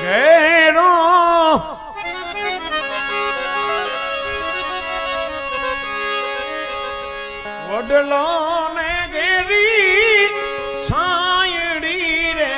ઘેરો વડલો ને ઘેરી છાયડી રે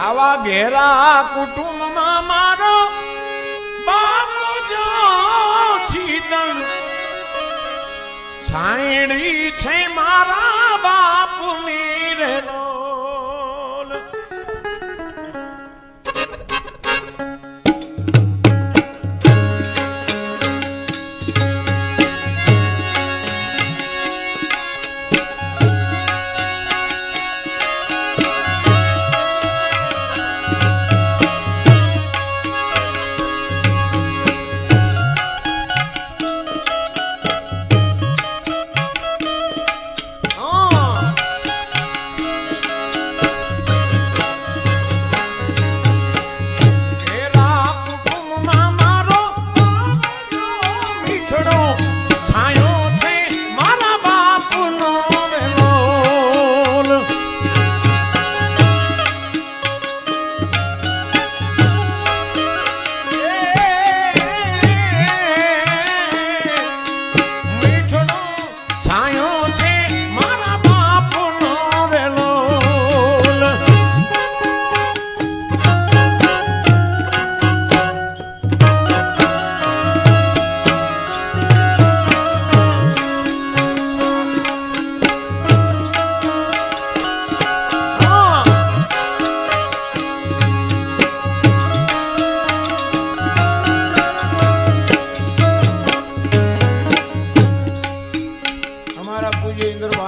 આવા ઘેરા કુટુંબમાં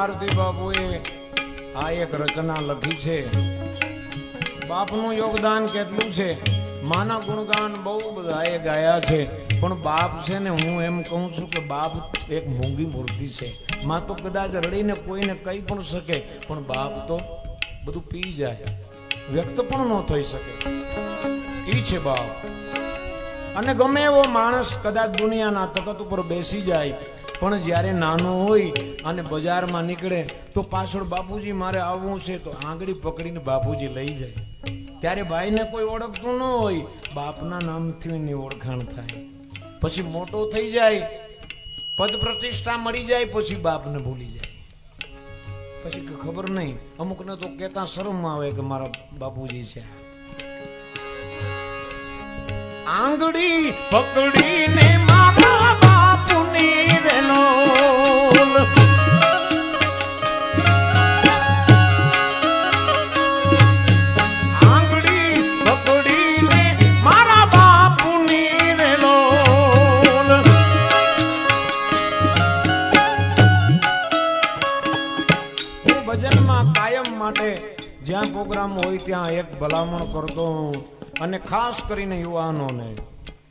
ભારતી બાપુએ આ એક રચના લખી છે. બાપનું યોગદાન કેટલું છે? માના ગુણગાન બહુ બધાએ ગાયા છે. પણ બાપ છે ને હું એમ કહું છું કે બાપ એક મોંઘી મૂર્તિ છે. માં તો કદાચ રડીને કોઈને કહી પણ શકે, પણ બાપ તો બધું પી જાય. વ્યક્ત પણ ન થઈ શકે. એ છે બાપ. અને ગમે એવો માણસ કદાચ દુનિયાના તકત ઉપર બેસી જાય પણ જ્યારે નાનો હોય અને બજારમાં નીકળે, તો પાછળ બાપુજી મારે આવવું છે, તો આંગળી પકડીને બાપુજી લઈ જાય. ત્યારે ભાઈને કોઈ ઓળખતું ન હોય, બાપના નામથી એની ઓળખાણ થાય. પછી મોટો થઈ જાય, પદ પ્રતિષ્ઠા મળી જાય, પછી બાપને ભૂલી જાય. પછી ખબર નહીં. અમુકને તો કહેતા શરમ આવે કે મારા બાપુજી છે આંગળી પકડીને મારા બાપુની રેલોલ આંગળી મારા બાપુની રેલોલ ભજનમાં કાયમ માટે જ્યાં પ્રોગ્રામ હોય ત્યાં એક ભલામણ કરતો હું. અને ખાસ કરીને યુવાનોને.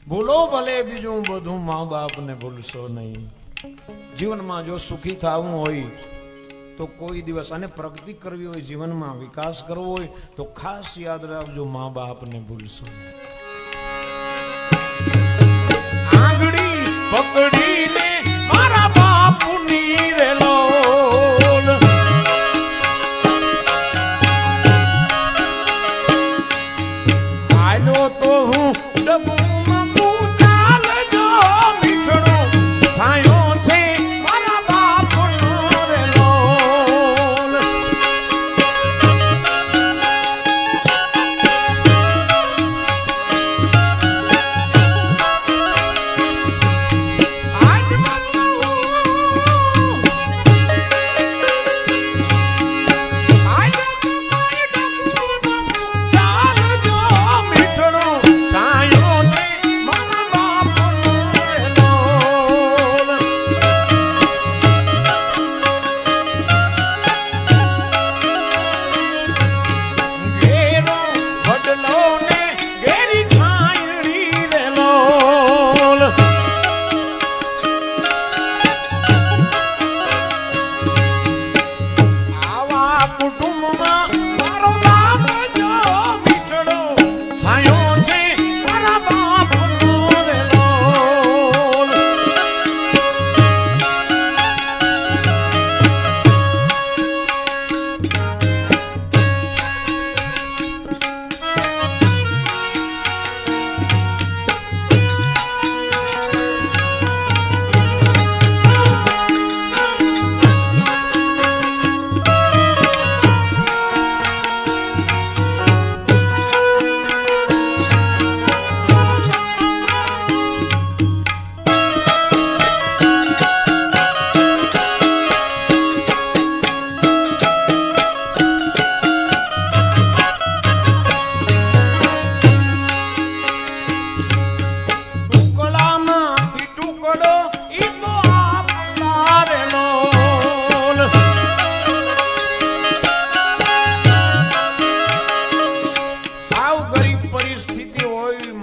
ભૂલો ભલે બીજું બધું મા બાપને ભૂલશો નહીં. જીવનમાં જો સુખી થવું હોય, તો કોઈ દિવસ, અને પ્રગતિ કરવી હોય, જીવનમાં વિકાસ કરવો હોય, તો ખાસ યાદ રાખજો મા બાપને ભૂલશો આંગળી પકડીને મારા બાપુની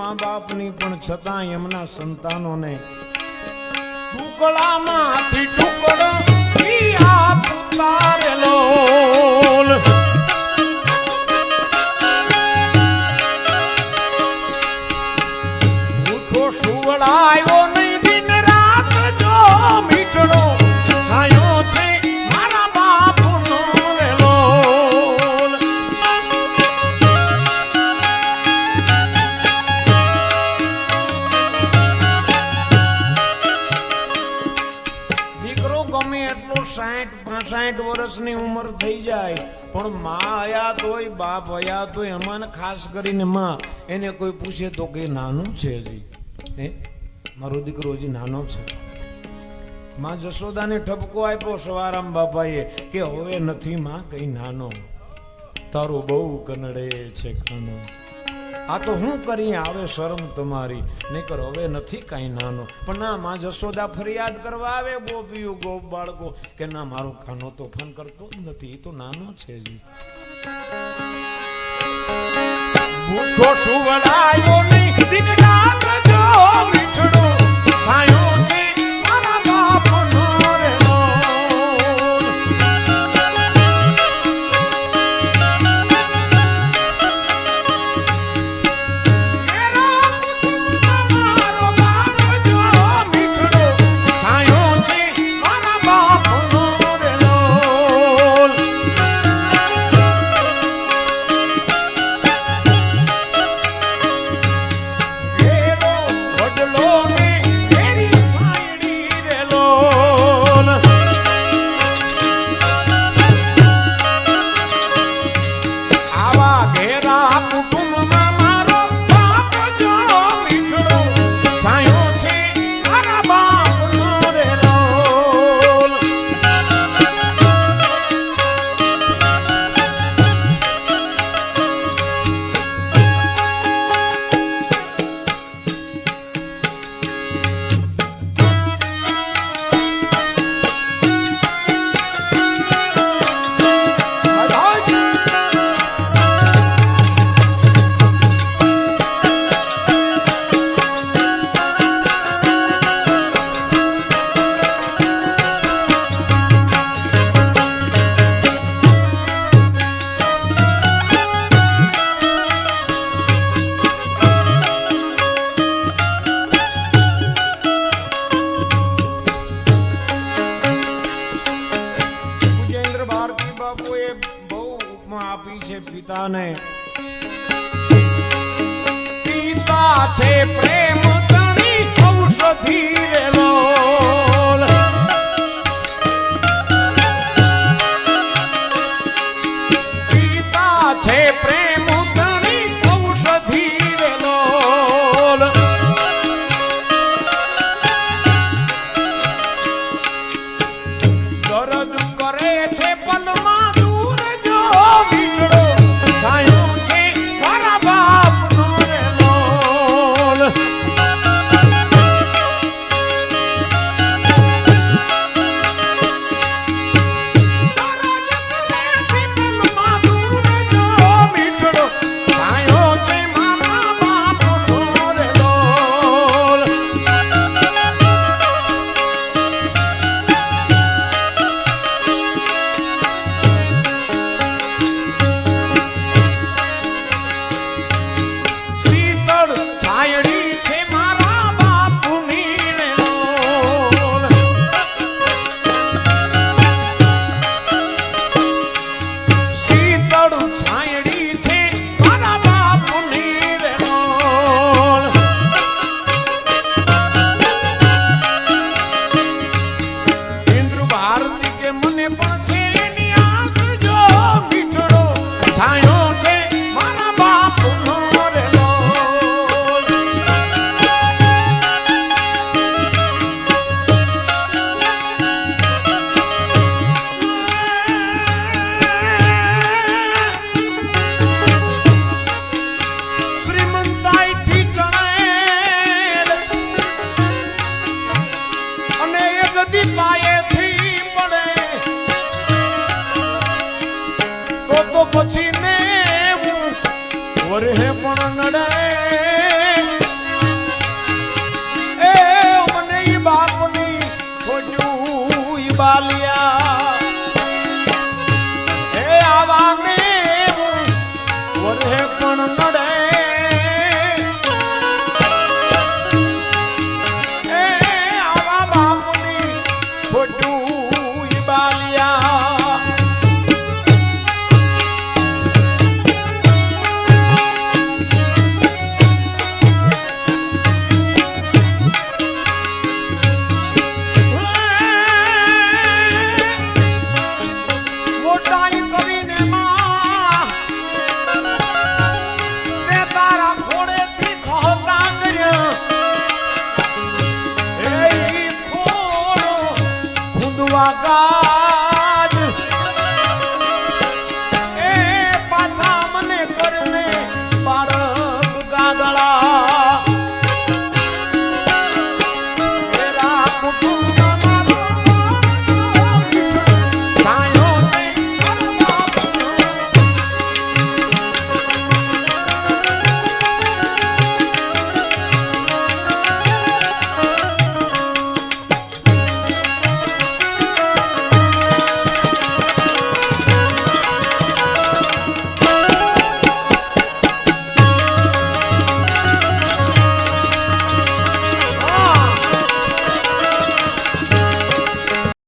મા બાપની પણ છતાં એમના સંતાનોને ટુકડામાંથી ટુકડો આપતા પણ માં આયા તોય બાપ આયા તોય અમાને ખાસ કરીને માં, એને કોઈ પૂછે તો કે નાનું છે હજી હે? મારો દીકરો હજી નાનો છે. માં જશોદાને ઠપકો આપ્યો સવારામ બાપાએ કે હવે નથી માં કઈ નાનો. તારો બહુ કનડે છે ખાનો. આ તો હું કરી આવે શરમ તમારી. નહીતર હવે નથી કાંઈ નાનો. પણ ના, માં જશોદા ફરિયાદ કરવા આવે ગોપીઓ, ગોપ બાળકો, કે ના, મારો ખાનો તો તોફાન કરતો જ નથી. એ તો નાનો છે જી. ભૂખો સુવડાયો છે Italia. ಮಗಾ